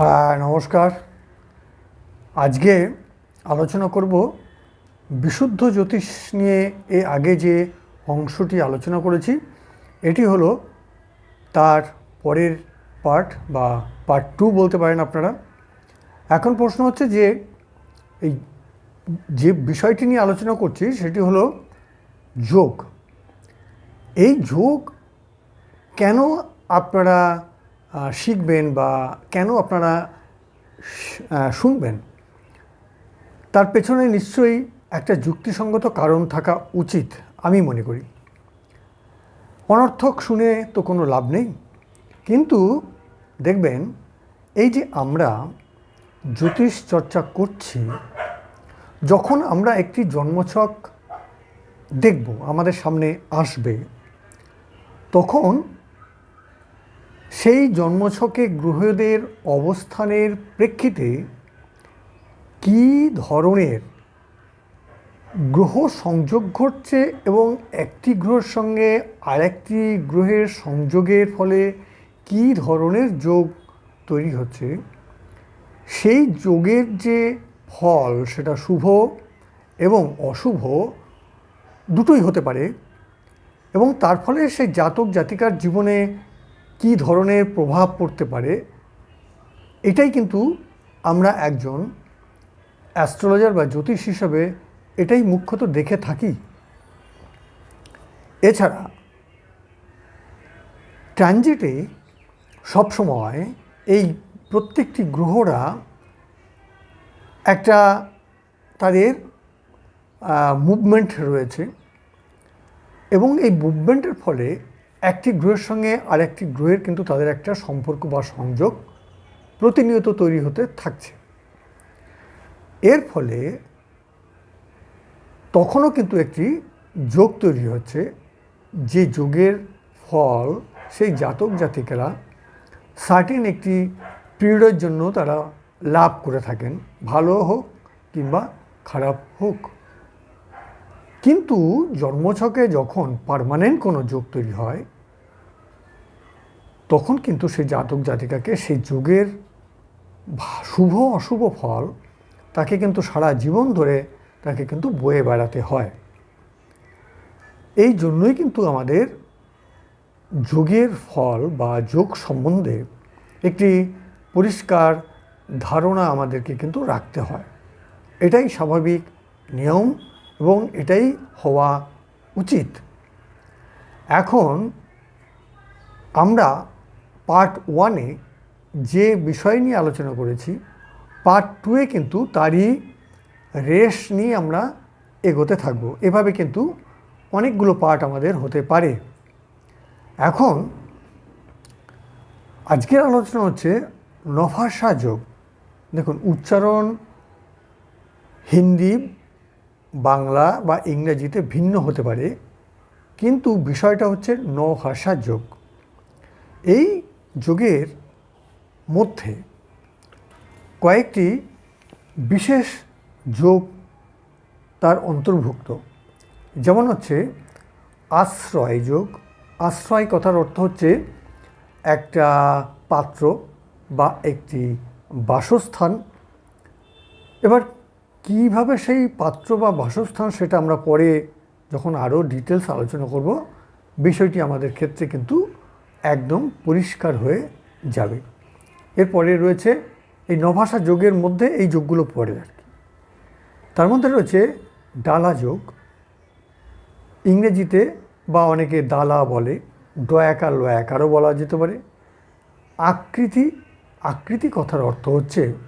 হ্যাঁ নমস্কার। আজকে আলোচনা করব বিশুদ্ধ জ্যোতিষ নিয়ে এ আগে যে অংশটি আলোচনা করেছি, এটি হলো তার পরের পার্ট বা পার্ট টু বলতে পারেন আপনারা। এখন প্রশ্ন হচ্ছে যে, এই যে বিষয়টি নিয়ে আলোচনা করছি সেটি হলো যোগ। এই যোগ কেন আপনারা শিখবেন বা কেন আপনারা শুনবেন, তার পেছনে নিশ্চয়ই একটা যুক্তিসঙ্গত কারণ থাকা উচিত, আমি মনে করি। অনর্থক শুনে তো কোনো লাভ নেই, কিন্তু দেখবেন এই যে আমরা জ্যোতিষ চর্চা করছি, যখন আমরা একটি জন্মছক দেখব, আমাদের সামনে আসবে, তখন সেই জন্মছকে গ্রহদের অবস্থানের প্রেক্ষিতে কী ধরনের গ্রহ সংযোগ ঘটছে এবং একটি গ্রহের সঙ্গে আরেকটি গ্রহের সংযোগের ফলে কী ধরনের যোগ তৈরি হচ্ছে? সেই যোগের যে ফল সেটা শুভ এবং অশুভ দুটোই হতে পারে এবং তার ফলে সেই জাতক জাতিকার জীবনে কী ধরনের প্রভাব পড়তে পারে, এটাই কিন্তু আমরা একজন অ্যাস্ট্রোলজার বা জ্যোতিষ হিসাবে এটাই মুখ্যত দেখে থাকি। এছাড়া ট্রানজিটে সবসময় এই প্রত্যেকটি গ্রহরা একটা তাদের মুভমেন্ট রয়েছে এবং এই মুভমেন্টের ফলে একটি গ্রহের সঙ্গে আরেকটি গ্রহের কিন্তু তাদের একটা সম্পর্ক বা সংযোগ প্রতিনিয়ত তৈরি হতে থাকছে। এর ফলে তখনও কিন্তু একটি যোগ তৈরি হচ্ছে, যে যোগের ফল সেই জাতক জাতিকেরা সার্টিন একটি পিরিয়ডের জন্য তারা লাভ করে থাকেন, ভালো হোক কিংবা খারাপ হোক। কিন্তু জন্মছকে যখন পার্মানেন্ট কোনো যোগ তৈরি হয়, তখন কিন্তু সেই জাতক জাতিকাকে সেই যোগের শুভ অশুভ ফল তাকে কিন্তু সারা জীবন ধরে তাকে কিন্তু বয়ে বেড়াতে হয়। এই জন্যই কিন্তু আমাদের যোগের ফল বা যোগ সম্বন্ধে একটি পরিষ্কার ধারণা আমাদেরকে কিন্তু রাখতে হয়। এটাই স্বাভাবিক নিয়ম এবং এটাই হওয়া উচিত। এখন আমরা পার্ট ওয়ানে যে বিষয় নিয়ে আলোচনা করেছি পার্ট টুয়ে কিন্তু তারই রেশ নিয়ে আমরা এগোতে থাকব। এভাবে কিন্তু অনেকগুলো পার্ট আমাদের হতে পারে। এখন আজকের আলোচনা হচ্ছে নফাসা যোগ। দেখুন, উচ্চারণ হিন্দি বাংলা বা ইংরেজিতে ভিন্ন হতে পারে, কিন্তু বিষয়টা হচ্ছে নভাষা যোগ। এই যোগের মধ্যে কয়েকটি বিশেষ যোগ তার অন্তর্ভুক্ত। যেমন হচ্ছে আশ্রয় যোগ। আশ্রয় কথার অর্থ হচ্ছে একটা পাত্র বা একটি বাসস্থান। এবার কীভাবে সেই পাত্র বা বাসস্থান সেটা আমরা পরে যখন আরও ডিটেলস আলোচনা করব, বিষয়টি আমাদের ক্ষেত্রে কিন্তু একদম পরিষ্কার হয়ে যাবে। এরপরে রয়েছে এই নভাষা যোগের মধ্যে এই যোগগুলো পড়ে আর কি। তার মধ্যে রয়েছে ডালা যোগ। ইংরেজিতে বা অনেকে দালা বলে, ডয়াকার লয়াকারও বলা যেতে পারে। আকৃতি আকৃতি কথার অর্থ হচ্ছে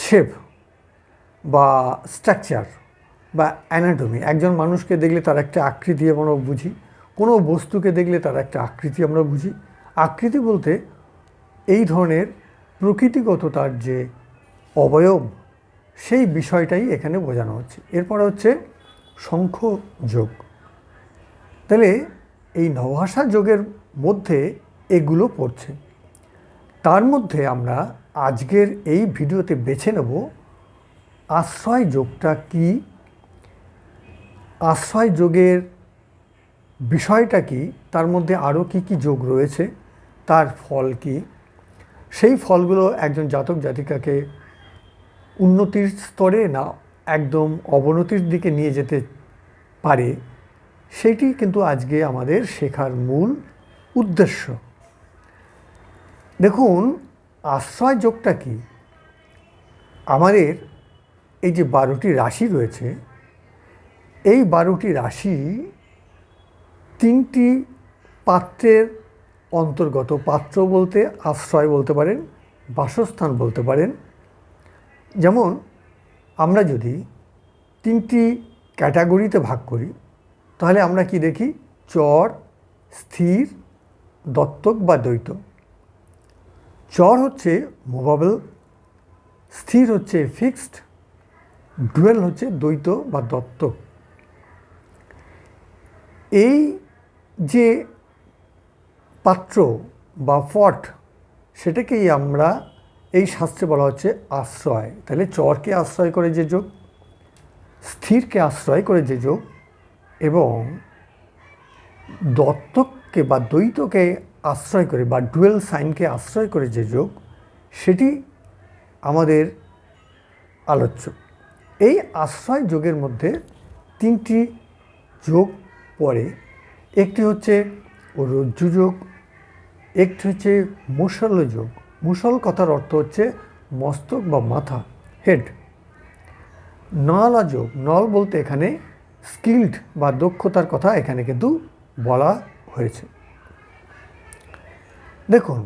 শেপ বা স্ট্রাকচার বা অ্যানাটমি একজন মানুষকে দেখলে তার একটা আকৃতি আমরা বুঝি, কোনো বস্তুকে দেখলে তার একটা আকৃতি আমরা বুঝি। আকৃতি বলতে এই ধরনের প্রকৃতিগত তার যে অবয়ব, সেই বিষয়টাই এখানে বোঝানো হচ্ছে। এরপর হচ্ছে শঙ্খ যোগ। তাহলে এই নভাষা যোগের মধ্যে এগুলো পড়ছে। তার মধ্যে আমরা আজকের এই ভিডিওতে বেছে নেব আশ্রয় যোগটা কি? আশ্রয় যোগের বিষয়টা কি? তার মধ্যে আরও কি কি যোগ রয়েছে? তার ফল কি? সেই ফলগুলো একজন জাতক জাতিকাকে উন্নতির স্তরে না একদম অবনতির দিকে নিয়ে যেতে পারে, সেটি কিন্তু আজকে আমাদের শেখার মূল উদ্দেশ্য। দেখুন আশ্রয় যোগটা কি? আমাদের এই যে বারোটি রাশি রয়েছে, এই বারোটি রাশি তিনটি পাত্রের অন্তর্গত, পাত্র বলতে আশ্রয় বলতে পারেন, বাসস্থান বলতে পারেন। যেমন আমরা যদি তিনটি ক্যাটাগরিতে ভাগ করি, তাহলে আমরা কি দেখি? চর, স্থির, দত্তক বা দ্বৈত। চর হচ্ছে মুভাবেল স্থির হচ্ছে ফিক্সড ডুয়েল হচ্ছে দ্বৈত বা দত্ত। এই যে পাত্র বা ফট সেটাকেই আমরা এই শাস্ত্রে বলা হচ্ছে আশ্রয়। তাহলে চরকে আশ্রয় করে যে যোগ, স্থিরকে আশ্রয় করে যে যোগ, এবং দত্তককে বা দ্বৈতকে আশ্রয় করে বা ডুয়েল সাইনকে আশ্রয় করে যে যোগ, সেটি আমাদের আলোচ্য। এই আশ্রয় যোগের মধ্যে তিনটি যোগ পড়ে। একটি হচ্ছে রজ্জু যোগ, একটি হচ্ছে মুসল যোগ। মুসল কথার অর্থ হচ্ছে মস্তক বা মাথা, হেড। নলা যোগ, নল বলতে এখানে স্কিল্ড বা দক্ষতার কথা এখানে কিন্তু বলা হয়েছে। দেখুন,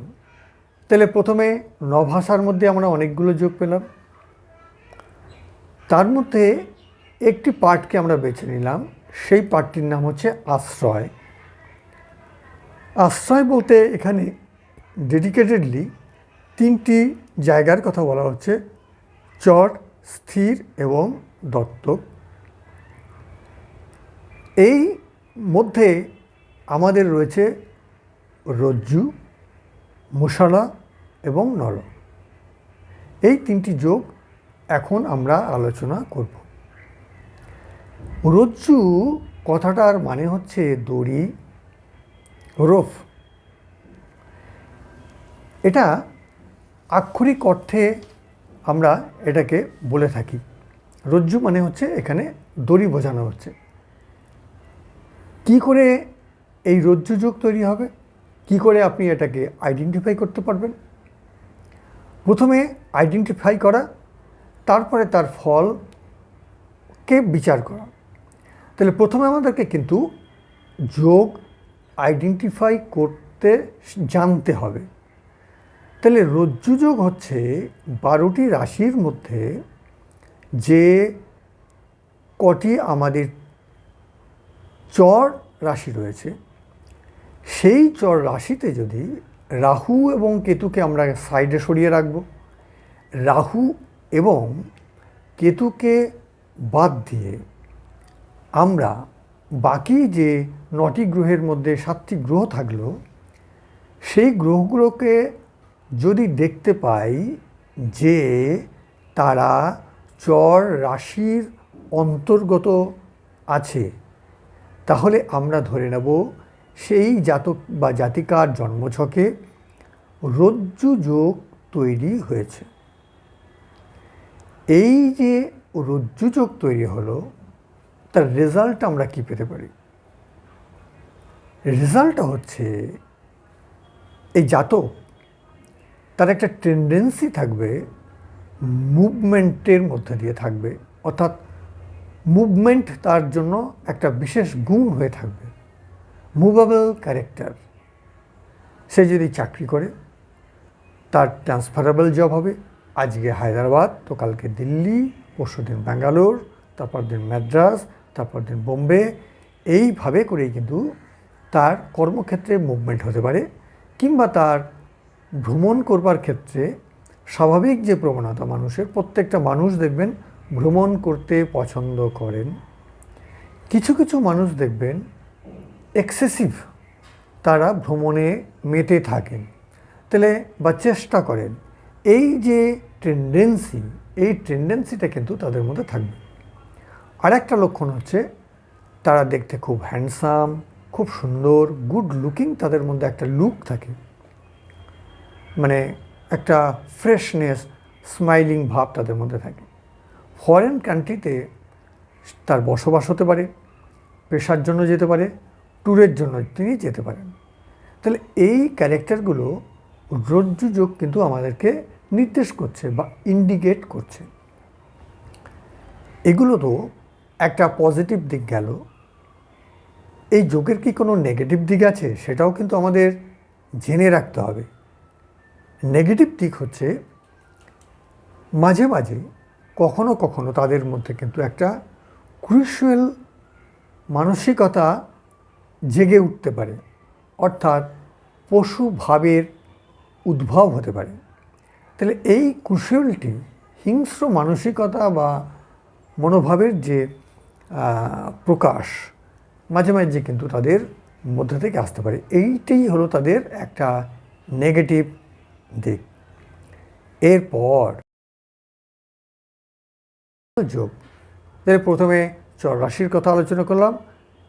তাহলে প্রথমে ন ভাষার মধ্যে আমরা অনেকগুলো যোগ পেলাম। তার মধ্যে একটি পার্টকে আমরা বেছে নিলাম। সেই পার্টটির নাম হচ্ছে আশ্রয়। আশ্রয় বলতে এখানে ডেডিকেটেডলি তিনটি জায়গার কথা বলা হচ্ছে, চর, স্থির এবং দত্তক এই মধ্যে আমাদের রয়েছে রজ্জু মুসালা এবং নল এই তিনটি যোগ এখন আমরা আলোচনা করব। রজ্জু কথাটার মানে হচ্ছে দড়ি, রোফ। এটা আক্ষরিক অর্থে আমরা এটাকে বলে থাকি। রজ্জু মানে হচ্ছে এখানে দড়ি বোঝানো হচ্ছে। কি করে এই রজ্জু যোগ তৈরি হবে? কি করে আপনি এটাকে আইডেন্টিফাই করতে পারবেন? প্রথমে আইডেন্টিফাই করা, তারপরে তার ফলকে বিচার করা। তাহলে প্রথমে আমাদেরকে কিন্তু যোগ আইডেন্টিফাই করতে জানতে হবে। তাহলে রজ্জু যোগ হচ্ছে বারোটি রাশির মধ্যে যে কটি আমাদের চর রাশি রয়েছে। সেই চর রাশিতে যদি রাহু এবং কেতুকে আমরা সাইডে সরিয়ে রাখব, রাহু এবং কেতুকে বাদ দিয়ে আমরা বাকি যে নটি গ্রহের মধ্যে সাতটি গ্রহ থাকল, সেই গ্রহগুলোকে যদি দেখতে পাই যে তারা চর রাশির অন্তর্গত আছে, তাহলে আমরা ধরে নেব সেই জাতক বা জাতিকার জন্মছকে রজ্জু যোগ তৈরি হয়েছে। এই যে রজ্জু যোগ তৈরি হলো, তার রেজাল্ট আমরা কি পেতে পারি? রেজাল্টটা হচ্ছে, এই জাতক, তার একটা টেন্ডেন্সি থাকবে মুভমেন্টের মধ্যে দিয়ে থাকবে, অর্থাৎ মুভমেন্ট তার জন্য একটা বিশেষ গুণ হয়ে থাকবে। মুভেবল ক্যারেক্টার সে যদি চাকরি করে, তার ট্রান্সফারেবল জব হবে। আজকে হায়দ্রাবাদ, তো কালকে দিল্লি, পরশু দিন ব্যাঙ্গালোর, তারপর দিন ম্যাড্রাস তারপর দিন বোম্বে। এইভাবে করেই কিন্তু তার কর্মক্ষেত্রে মুভমেন্ট হতে পারে কিংবা তার ভ্রমণ করবার ক্ষেত্রে স্বাভাবিক যে প্রবণতা মানুষের, প্রত্যেকটা মানুষ দেখবেন ভ্রমণ করতে পছন্দ করেন। কিছু কিছু মানুষ দেখবেন এক্সেসিভ তারা ভ্রমণে মেতে থাকেন। তাহলে বা চেষ্টা করেন। এই যে টেন্ডেন্সি এই টেন্ডেন্সিটা কিন্তু তাদের মধ্যে থাকবে। আরেকটা লক্ষণ হচ্ছে তারা দেখতে খুব হ্যান্ডসাম খুব সুন্দর গুড লুকিং তাদের মধ্যে একটা লুক থাকে। মানে একটা ফ্রেশনেস স্মাইলিং ভাব তাদের মধ্যে থাকে। ফরেন কান্ট্রিতে তার বসবাস হতে পারে, পেশার জন্য যেতে পারে ট্যুরের জন্য তিনি যেতে পারেন। তাহলে এই ক্যারেক্টারগুলো রজ্জু যোগ কিন্তু আমাদেরকে নির্দেশ করছে বা ইন্ডিকেট করছে। এগুলো তো একটা পজিটিভ দিক গেল। এই যোগের কি কোনো নেগেটিভ দিক আছে সেটাও কিন্তু আমাদের জেনে রাখতে হবে। নেগেটিভ দিক হচ্ছে মাঝে মাঝে, কখনো কখনো তাদের মধ্যে কিন্তু একটা ক্রুশুয়াল মানসিকতা জেগে উঠতে পারে। অর্থাৎ পশু ভাবের উদ্ভব হতে পারে। তাহলে এই কুশলটি হিংস্র মানসিকতা বা মনোভাবের যে প্রকাশ মাঝে মাঝে কিন্তু তাদের মধ্যে থেকে আসতে পারে। এইটাই হলো তাদের একটা নেগেটিভ দিক। এরপর যোগ। তাহলে প্রথমে চর রাশির কথা আলোচনা করলাম।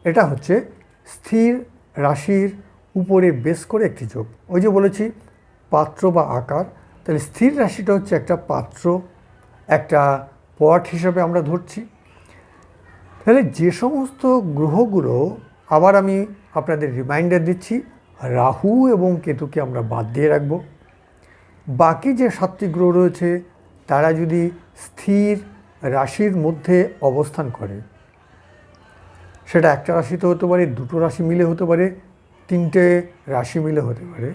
এটা হচ্ছে স্থির রাশির উপরে বেশ করে একটি যোগ। ওই যে বলেছি, পাত্র বা আকার, তাহলে স্থির রাশিটা হচ্ছে একটা পাত্র, একটা পট হিসাবে আমরা ধরছি। তাহলে যে সমস্ত গ্রহগুলো, আবার আমি আপনাদের রিমাইন্ডার দিচ্ছি, রাহু এবং কেতুকে আমরা বাদ দিয়ে রাখব। বাকি যে সাতটি গ্রহ রয়েছে, তারা যদি স্থির রাশির মধ্যে অবস্থান করে সেটা একটা রাশিতে হতে পারে, দুটো রাশি মিলে হতে পারে, তিনটে রাশি মিলে হতে পারে।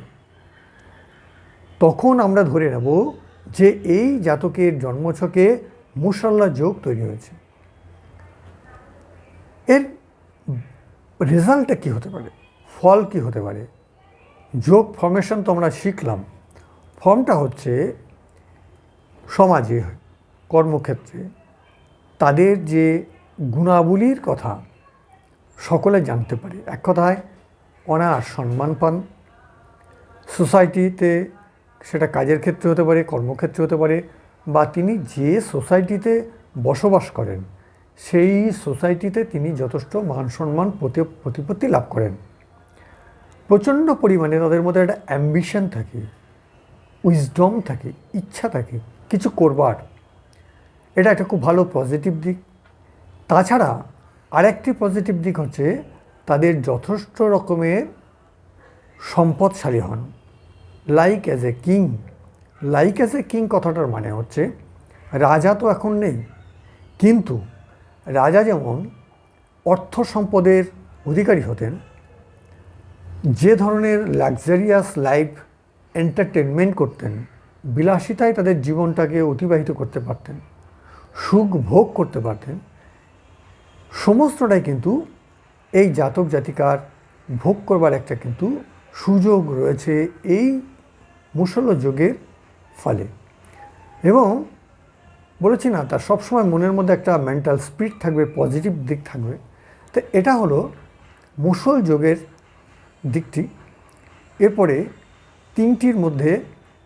তখন আমরা ধরে নেব যে এই জাতকের জন্মছকে মুসল্লা যোগ তৈরি হয়েছে। এর রেজাল্টটা কী হতে পারে? ফল কি হতে পারে? যোগ ফর্মেশন তো আমরা শিখলাম। ফর্মটা হচ্ছে সমাজে, কর্মক্ষেত্রে তাদের যে গুণাবলীর কথা সকলে জানতে পারে। এক কথায়, অনার সম্মান পান। সোসাইটিতে সেটা কাজের ক্ষেত্রে হতে পারে, কর্মক্ষেত্রে হতে পারে, বা তিনি যে সোসাইটিতে বসবাস করেন, সেই সোসাইটিতে তিনি যথেষ্ট মান সম্মান, প্রতি- প্রতিপত্তি লাভ করেন। প্রচণ্ড পরিমাণে তাদের মধ্যে একটা অ্যাম্বিশন থাকে উইজডম থাকে, ইচ্ছা থাকে, কিছু করবার। এটা একটা খুব ভালো পজিটিভ দিক। তাছাড়া আরেকটি পজিটিভ দিক হচ্ছে তাদের যথেষ্ট রকমের সম্পদশালী হন। Like as a king like as a king কথাটার মানে হচ্ছে রাজা তো এখন নেই, কিন্তু রাজা যেমন অর্থ সম্পদের অধিকারী হতেন, যে ধরনের লাক্সারিয়াস লাইফ এন্টারটেনমেন্ট করতেন, বিলাসিতায় তাদের জীবনটাকে অতিবাহিত করতে পারতেন, সুখ ভোগ করতে পারতেন সমস্তটাই কিন্তু এই জাতক জাতিকার ভোগ করবার একটা কিন্তু সুযোগ রয়েছে এই মুসল যোগের ফলে। এবং বলেছি না, তার সবসময় মনের মধ্যে একটা মেন্টাল স্পিড থাকবে পজিটিভ দিক থাকবে। তো এটা হলো মুসল যোগের দিকটি। এরপরে তিনটির মধ্যে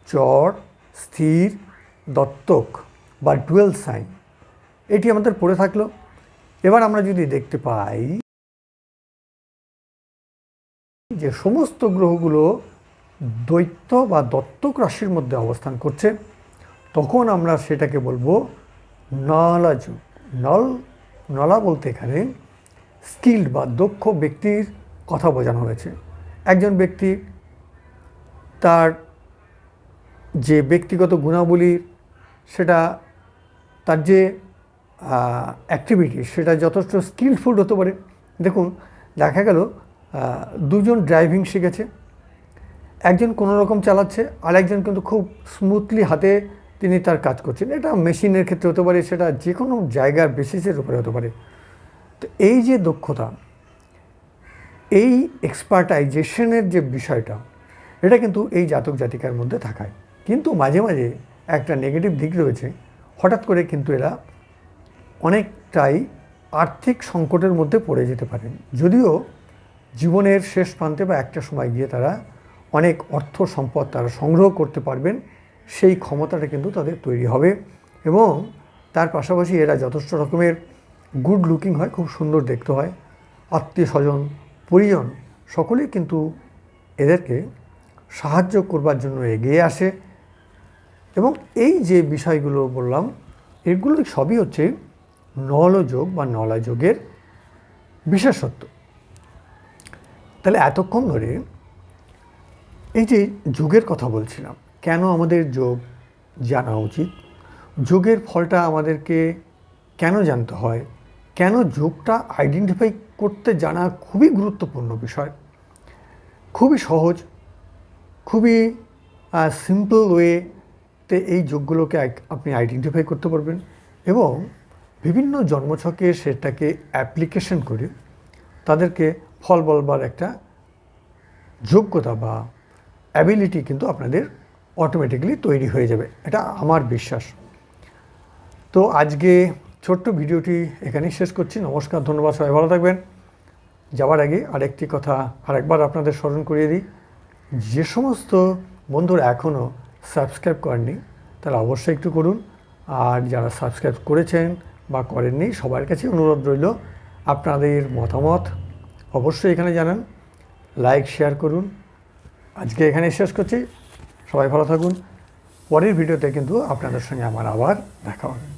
চর, স্থির, দত্তক বা ডুয়েল সাইন এটি আমাদের পড়ে থাকল। এবার আমরা যদি দেখতে পাই যে সমস্ত গ্রহগুলো দৈত্য বা দত্তক রাশির মধ্যে অবস্থান করছে, তখন আমরা সেটাকে বলব নলা যুগ নল, নলা বলতে এখানে স্কিল্ড বা দক্ষ ব্যক্তির কথা বোঝানো হয়েছে। একজন ব্যক্তি তার যে ব্যক্তিগত গুণাবলী সেটা তার যে অ্যাক্টিভিটি সেটা যথেষ্ট স্কিলফুল হতে পারে। দেখুন, দেখা গেল দুজন ড্রাইভিং শিখেছে, একজন কোনো রকম চালাচ্ছে আর একজন কিন্তু খুব স্মুথলি হাতে তিনি তার কাজ করছেন। এটা মেশিনের ক্ষেত্রে হতে পারে, সেটা যে কোনো জায়গার বেসিসের উপরে হতে পারে। তো এই যে দক্ষতা, এই এক্সপার্টাইজেশনের যে বিষয়টা, এটা কিন্তু এই জাতক জাতিকার মধ্যে থাকায়। কিন্তু মাঝে মাঝে একটা নেগেটিভ দিক রয়েছে, হঠাৎ করে কিন্তু এরা অনেকটাই আর্থিক সংকটের মধ্যে পড়ে যেতে পারেন। যদিও জীবনের শেষ প্রান্তে বা একটা সময় গিয়ে তারা অনেক অর্থ সম্পদ তারা সংগ্রহ করতে পারবেন, সেই ক্ষমতাটা কিন্তু তাদের তৈরি হবে এবং তার পাশাপাশি এরা যথেষ্ট রকমের গুড লুকিং হয়, খুব সুন্দর দেখতে হয়। আত্মীয় স্বজন, পরিজন সকলেই কিন্তু এদেরকে সাহায্য করবার জন্য এগিয়ে আসে। এবং এই যে বিষয়গুলো বললাম, এগুলো সবই হচ্ছে নলযোগ বা নলাযোগের বিশেষত্ব। তাহলে এতক্ষণ ধরে এই যে যোগের কথা বলছিলাম, কেন আমাদের যোগ জানা উচিত? যোগের ফলটা আমাদেরকে কেন জানতে হয়? কেন যোগটা আইডেন্টিফাই করতে জানা খুবই গুরুত্বপূর্ণ বিষয়? খুবই সহজ, খুবই সিম্পল ওয়েতে এই যোগগুলোকে আপনি আইডেন্টিফাই করতে পারবেন এবং বিভিন্ন জন্মছকে সেটাকে অ্যাপ্লিকেশন করে তাদেরকে ফল বলবার একটা যোগ্যতা বা অ্যাবিলিটি কিন্তু আপনাদের অটোমেটিক্যালি তৈরি হয়ে যাবে। এটা আমার বিশ্বাস। তো আজকে ছোট্ট ভিডিওটি এখানেই শেষ করছি। নমস্কার, ধন্যবাদ, সবাই ভালো থাকবেন। যাওয়ার আগে আরেকটি কথা আরেকবার আপনাদের স্মরণ করিয়ে দিই। যে সমস্ত বন্ধুরা এখনও সাবস্ক্রাইব করেননি, তারা অবশ্যই একটু করুন। আর যারা সাবস্ক্রাইব করেছেন বা করেননি, সবার কাছে অনুরোধ রইল আপনাদের মতামত অবশ্যই এখানে জানান লাইক শেয়ার করুন। আজকে এখানে শেষ করছি, সবাই ভালো থাকুন। পরের ভিডিওতে কিন্তু আপনাদের সঙ্গে আমার আবার দেখা হবে।